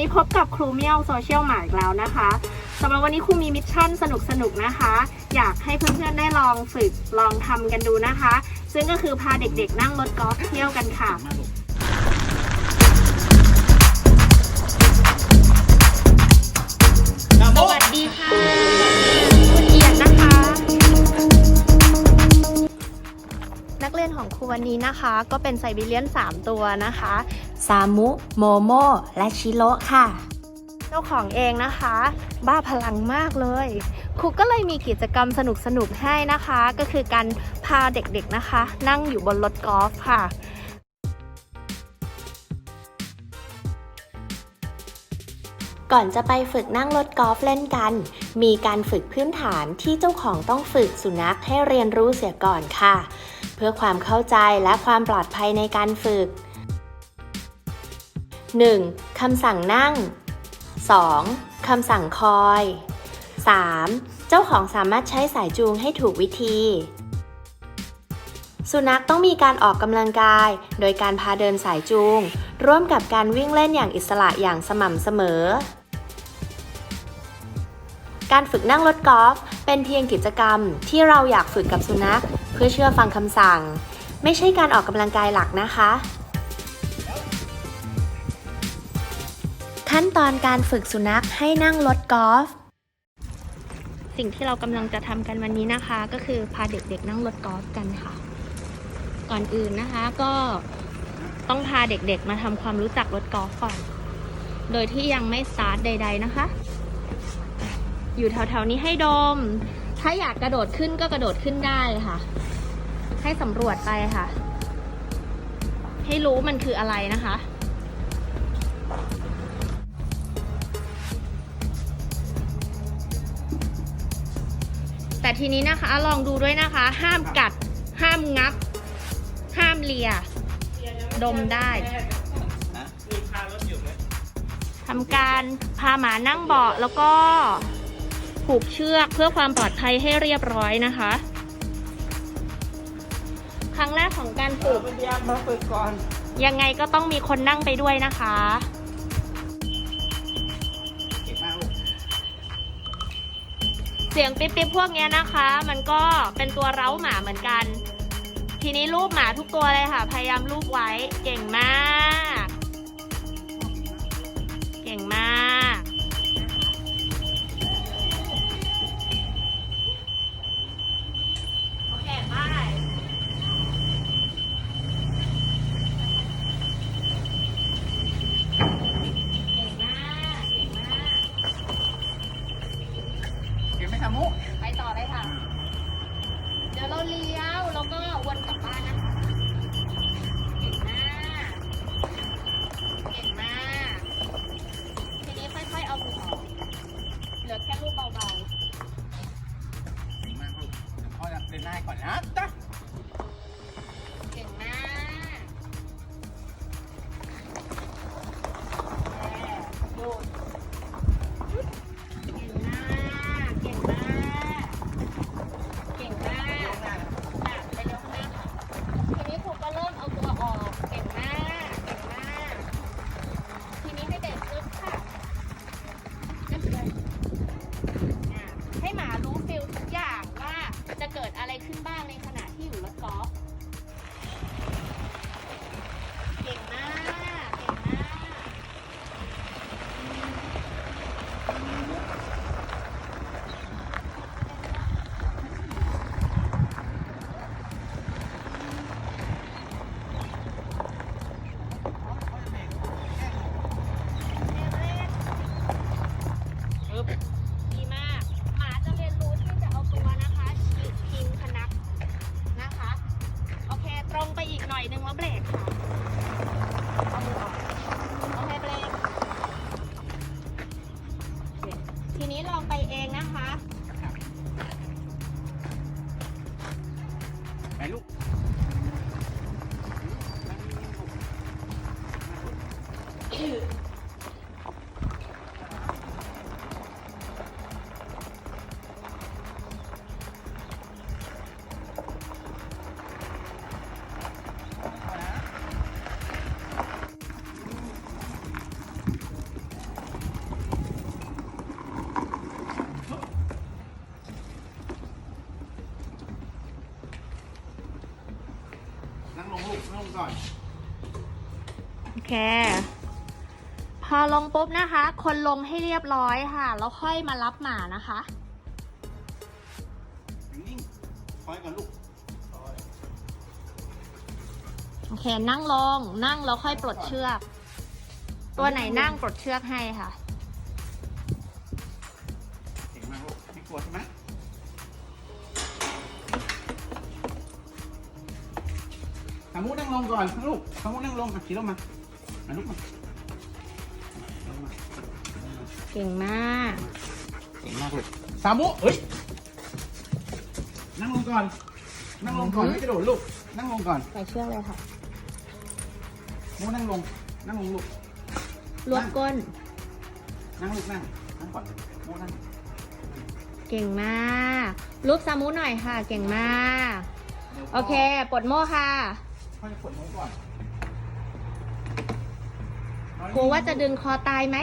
นี้พบกับครูเมี่ยวโซเชียลหมาอีกแล้วนะคะสำหรับวันนี้ครูมีมิชชั่นสนุกๆนะคะ อยากให้เพื่อนๆได้ลองฝึกลองทำกันดูนะคะ ซึ่งก็คือพาเด็กๆนั่งรถกอล์ฟเที่ยวกันค่ะสวัสดีค่ะ นักเรียนของครูวันนี้นะคะ ก็เป็นไซบีเรียน 3 ตัวนะคะ ซามุ โมโม และชิโร่ค่ะ เจ้าของเองนะคะ บ้าพลังมากเลย ครูก็เลยมีกิจกรรมสนุกๆให้นะคะ ก็คือการพาเด็กๆนะคะ นั่งอยู่บนรถกอล์ฟค่ะก่อนจะไปฝึกนั่งรถกอล์ฟเล่นกัน มีการฝึกพื้นฐานที่เจ้าของต้องฝึกสุนัขให้เรียนรู้เสียก่อนค่ะ เพื่อความเข้าใจและความปลอดภัยในการฝึก 1. คำสั่งนั่ง 2. คำสั่งคอย 3. เจ้าของสามารถใช้สายจูงให้ถูกวิธี สุนัขต้องมีการออกกำลังกาย โดยการพาเดินสายจูง ร่วมกับการวิ่งเล่นอย่างอิสระอย่างสม่ำเสมอ การฝึกนั่งรถกอล์ฟ เป็นเพียงกิจกรรมที่เราอยากฝึกกับสุนัข เพื่อเชื่อฟังคำสั่ง ไม่ใช่การออกกำลังกายหลักนะคะ ขั้นตอนการฝึกสุนัขให้นั่งรถกอล์ฟสิ่งที่เรากำลังจะทำกันวันนี้นะคะ ก็คือพาเด็กๆนั่งรถกอล์ฟกันค่ะ ก่อนอื่นนะคะก็ต้องพาเด็กๆมาทำความรู้จักรถกอล์ฟก่อน โดยที่ยังไม่สตาร์ทใด ๆ นะคะ อยู่แถวๆนี้ให้ดม ถ้าอยากกระโดดขึ้นก็กระโดดขึ้นได้ค่ะ ให้สำรวจไปค่ะ ให้รู้มันคืออะไรนะคะ แต่ทีนี้นะคะลองดูด้วยนะคะ ห้ามกัด ห้ามงับ ห้ามเลีย ดมได้ ทำการพาหมานั่งเบาะแล้วก็ ผูกเชือกเพื่อความปลอดภัยให้เรียบร้อยนะคะ ครั้งแรกของการฝึกเรียกมาฝึกก่อน ยังไงก็ต้องมีคนนั่งไปด้วยนะคะเก่งมากลูกเสียงปิ๊บๆพวกเนี้ยนะคะ มันก็เป็นตัวเร้าหมาเหมือนกัน ทีนี้รูปหมาทุกตัวเลยค่ะ พยายามรูปไว้ เก่งมาก ก่อน โอเค พอลงปุ๊บนะคะ คนลงให้เรียบร้อยค่ะ แล้วค่อยมารับหมานะคะนิ่งๆคอยก่อนลูกคอยโอเค นั่งลง นั่งแล้วค่อยปลดเชือก ตัวไหนนั่งปลดเชือกให้ค่ะ เก่งมากลูกไม่กลัวใช่ไหม สามุนั่งลงก่อนลูกสามุนั่งลงอะขี่ลงมามาลูกมาลงมาเก่งมากเก่งมากเลยสามุเฮ้ย นั่งลงก่อน นั่งลงก่อนอือฮึไม่กระโดดลูก นั่งลงก่อนใส่เชือกเลยค่ะมูนั่งลง นั่งลงลูกรวบก้น นั่งลูกนั่ง นั่งก่อนมูนั่ง เก่งมากรูปซามุหน่อยค่ะ เก่งมาก โอเค ปลดโม่ค่ะ พ่อจะกดมูก่อนกลัวว่าจะดึงคอตายไหม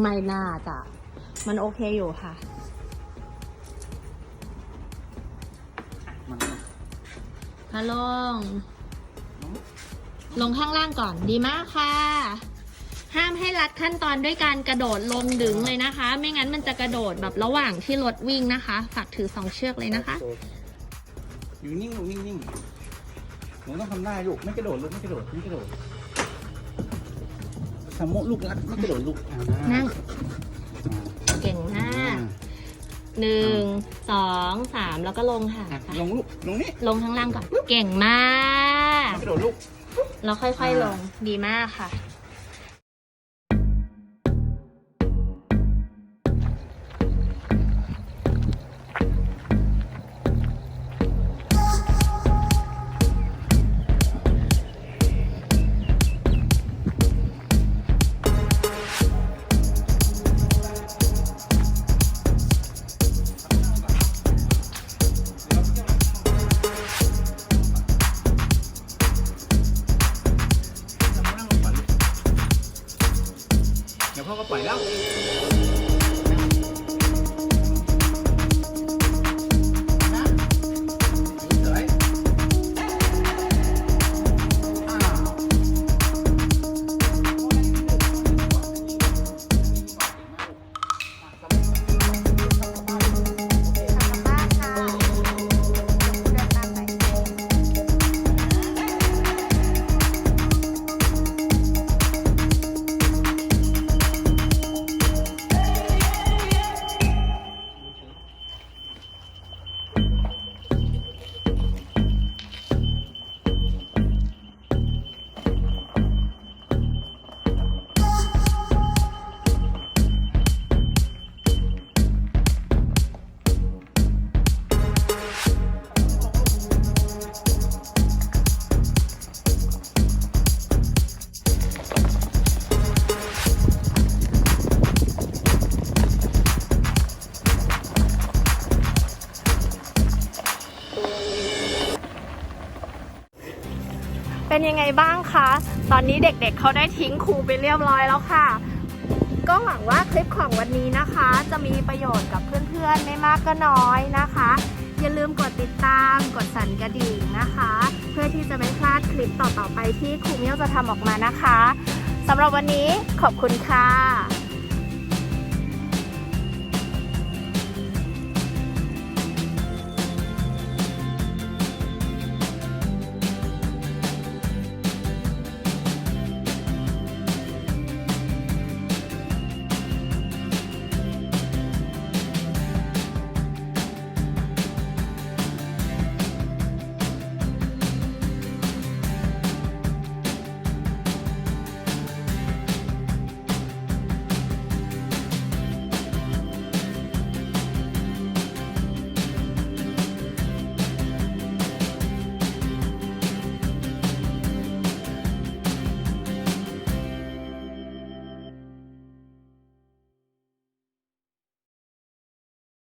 ไม่น่าจะ มันโอเคอยู่ค่ะ มันมาลง ลงลูกลงข้างล่างก่อนดีมากค่ะ ห้ามให้รัดขั้นตอนด้วยการกระโดดลงดึงเลยนะคะ ไม่งั้นมันจะกระโดดแบบระหว่างที่รถวิ่งนะคะ ฝากถือสองเชือกเลยนะคะ อยู่นิ่งลูกนิ่งนิ่ง หนูต้องทำได้ลูก ไม่กระโดดลูกไม่กระโดดไม่กระโดดสามโมลูกรัดไม่กระโดดลูกอ่านั่ง เก่งมาก หนึ่ง สอง สาม แล้วก็ลงค่ะ อะลงลูกลงนี่ลงข้างล่างก่อน เก่งมาก ไม่กระโดดลูก แล้วค่อยๆลง ดีมากค่ะ เป็นยังไงบ้างคะ ตอนนี้เด็กๆเเขาได้ทิ้งครูไปเรียบร้อยแล้วค่ะ ก็หวังว่าคลิปของวันนี้นะคะ จะมีประโยชน์กับเพื่อนๆ ไม่มากก็น้อยนะคะ อย่าลืมกดติดตาม กดสั่นกระดิ่งนะคะ เพื่อที่จะไม่พลาดคลิปต่อๆไปที่ครูเมียวจะทำออกมานะคะสำหรับวันนี้ขอบคุณค่ะ